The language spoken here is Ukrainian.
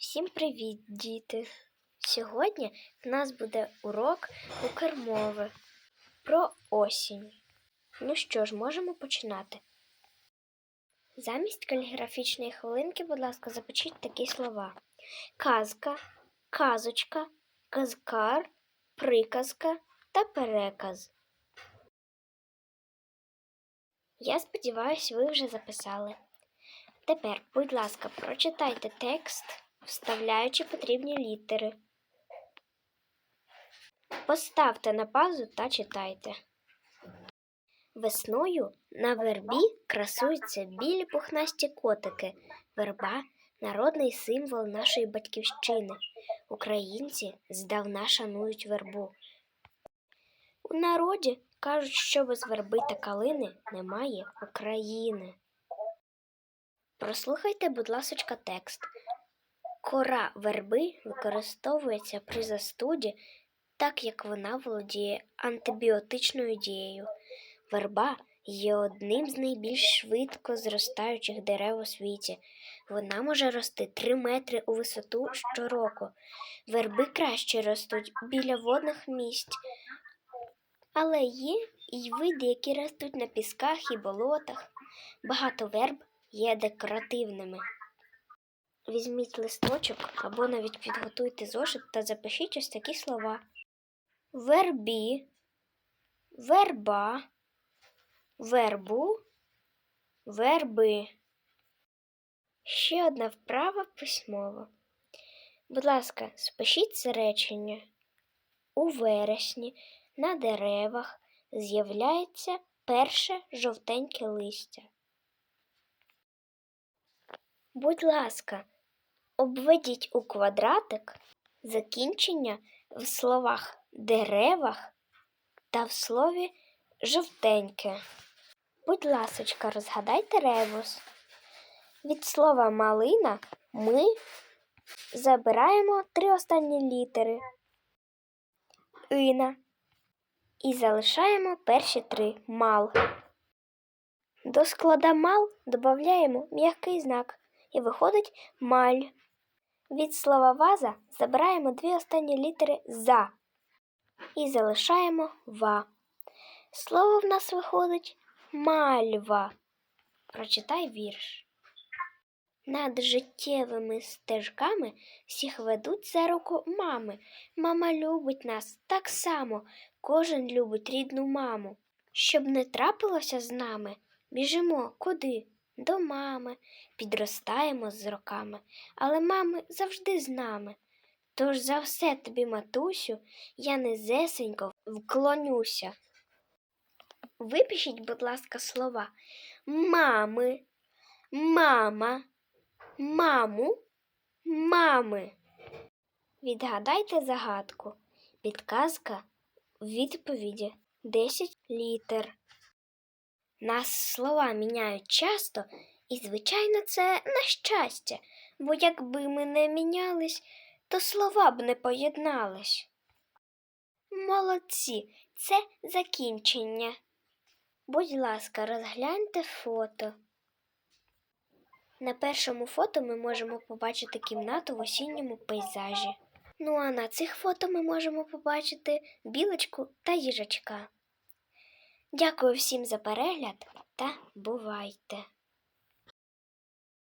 Всім привіт, діти! Сьогодні в нас буде урок укрмови про осінь. Ну що ж, можемо починати. Замість каліграфічної хвилинки, будь ласка, запишіть такі слова: казка, казочка, казкар, приказка та переказ. Я сподіваюся, ви вже записали. Тепер, будь ласка, прочитайте текст, вставляючи потрібні літери. Поставте на паузу та читайте. Весною на вербі красуються білі пухнасті котики. Верба народний символ нашої батьківщини. Українці здавна шанують вербу. У народі кажуть, що без верби та калини немає України. Прослухайте, будь ласочка, текст. Кора верби використовується при застуді, так як вона володіє антибіотичною дією. Верба є одним з найбільш швидко зростаючих дерев у світі. Вона може рости 3 метри у висоту щороку. Верби краще ростуть біля водних місць, але є і види, які ростуть на пісках і болотах. Багато верб є декоративними. Візьміть листочок або навіть підготуйте зошит та запишіть ось такі слова: вербі, верба, вербу, верби. Ще одна вправа письмова. Будь ласка, спишіть це речення. У вересні на деревах з'являється перше жовтеньке листя. Будь ласка, обведіть у квадратик закінчення в словах деревах та в слові жовтеньке. Будь ласочка, розгадайте ребус. Від слова малина ми забираємо три останні літери ина і залишаємо перші три мал. До склада мал додаємо м'який знак і виходить маль. Від слова ваза забираємо дві останні літери за і залишаємо ва. Слово в нас виходить мальва. Прочитай вірш. Над життєвими стежками всіх ведуть за руку мами. Мама любить нас так само, кожен любить рідну маму. Щоб не трапилося з нами, біжимо куди? До мами, підростаємо з роками, але мами завжди з нами. Тож за все тобі, матусю, я незесенько вклонюся. Випишіть, будь ласка, слова мами, мама, маму, мами. Відгадайте загадку. Підказка в відповіді 10 літер. Нас слова міняють часто, і, звичайно, це на щастя, бо якби ми не мінялись, то слова б не поєднались. Молодці, це закінчення. Будь ласка, розгляньте фото. На першому фото ми можемо побачити кімнату в осінньому пейзажі. Ну а на цих фото ми можемо побачити білочку та їжачка. Дякую всім за перегляд та бувайте!